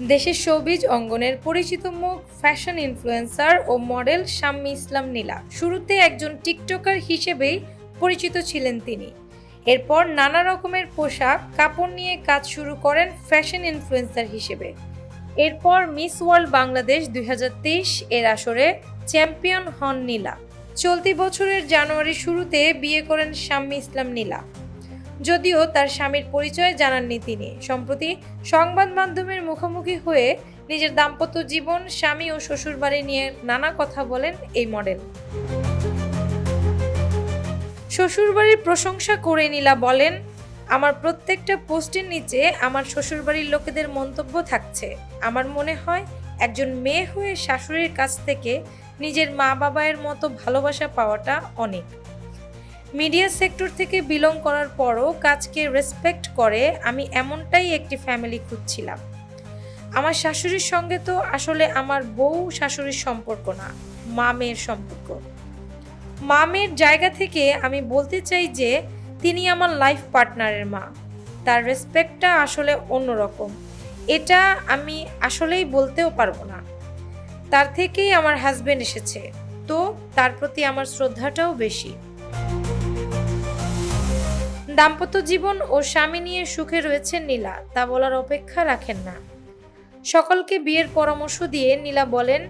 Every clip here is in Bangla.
দেশের শোবিজ অঙ্গনের পরিচিত মুখ ফ্যাশন ইনফ্লুয়েন্সার ও মডেল শাম্মী ইসলাম নীলা। শুরুতে একজন টিকটকার হিসেবেই পরিচিত ছিলেন তিনি। এরপর নানা রকমের পোশাক, কাপড় নিয়ে কাজ শুরু করেন ফ্যাশন ইনফ্লুয়েন্সার হিসেবে। এরপর মিস ওয়ার্ল্ড বাংলাদেশ দুই হাজার তেইশ এর আসরে চ্যাম্পিয়ন হন নীলা। চলতি বছরের জানুয়ারি শুরুতে বিয়ে করেন শাম্মী ইসলাম নীলা। যদিও তার স্বামীর পরিচয় জানাননি তিনি। সম্প্রতি সংবাদ মাধ্যমের মুখোমুখি হয়ে নিজের দাম্পত্য জীবন, স্বামী ও শ্বশুরবাড়ি নিয়ে নানা কথা বলেন এই মডেল। শ্বশুরবাড়ির প্রশংসা করে নীলা বলেন, আমার প্রত্যেকটা পোস্টের নিচে আমার শ্বশুরবাড়ির লোকেদের মন্তব্য থাকছে। আমার মনে হয় একজন মেয়ে হয়ে শাশুড়ির কাছ থেকে নিজের মা বাবায়ের মতো ভালোবাসা পাওয়াটা অনেক। মিডিয়া সেক্টর থেকে বিলং করার পরও কাজকে রেসপেক্ট করে আমি এমনটাই একটি ফ্যামিলি খুঁজছিলাম। আমার শাশুড়ির সঙ্গে তো আসলে আমার বউ শাশুড়ির সম্পর্ক না, মা মেয়ের সম্পর্ক। মা মেয়ের জায়গা থেকে আমি বলতে চাই যে, তিনি আমার লাইফ পার্টনারের মা। তার রেসপেক্টটা আসলে অন্যরকম। এটা আমি আসলেই বলতেও পারব না। তার থেকেই আমার হাজব্যান্ড এসেছে। তো তার প্রতি আমার শ্রদ্ধাটাও বেশি। দাম্পত্য জীবন ও স্বামী নিয়ে সুখে রয়েছেন নীলা, তা বলার অপেক্ষা রাখেন না। সকলকে বিয়ের পরামর্শ দিয়ে নীলা বলেন,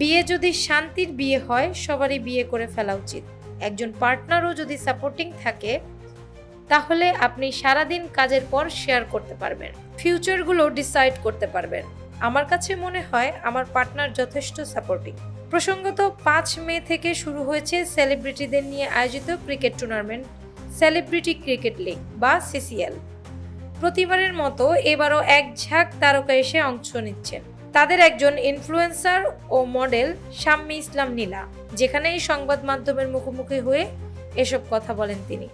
বিয়ে যদি শান্তির বিয়ে হয়, সবারই বিয়ে করে ফেলা উচিত। একজন পার্টনারও যদি সাপোর্টিং থাকে, তাহলে আপনি সারাদিন কাজের পর শেয়ার করতে পারবেন। ফিউচারগুলো ডিসাইড করতে পারবেন। আমার কাছে মনে হয়, আমার পার্টনার যথেষ্ট সাপোর্টিং। প্রসঙ্গত, পাঁচ মে থেকে শুরু হয়েছে সেলিব্রিটিদের নিয়ে আয়োজিত cricket tournament. Celebrity cricket league বা সিসিএল। প্রতিবারের মতো এবারও এক ঝাঁক তারকা এসে অংশ নিচ্ছেন। তাদের একজন ইনফ্লুয়েন্সার ও মডেল শাম্মী ইসলাম নীলা, যেখানেই সংবাদ মাধ্যমের মুখোমুখি হয়ে এসব কথা বলেন তিনি।